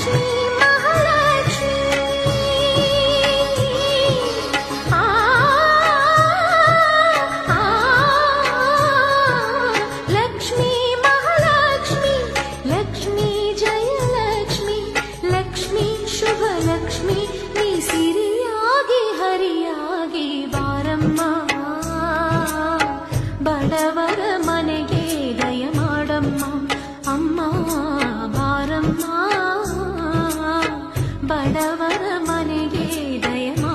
लक्ष्मी महालक्ष्मी लक्ष्मी जयलक्ष्मी लक्ष्मी लक्ष्मी शुभलक्ष्मी सिरिया हरियागे वारम्मा बडवर मने పడవర మరిగే దయమా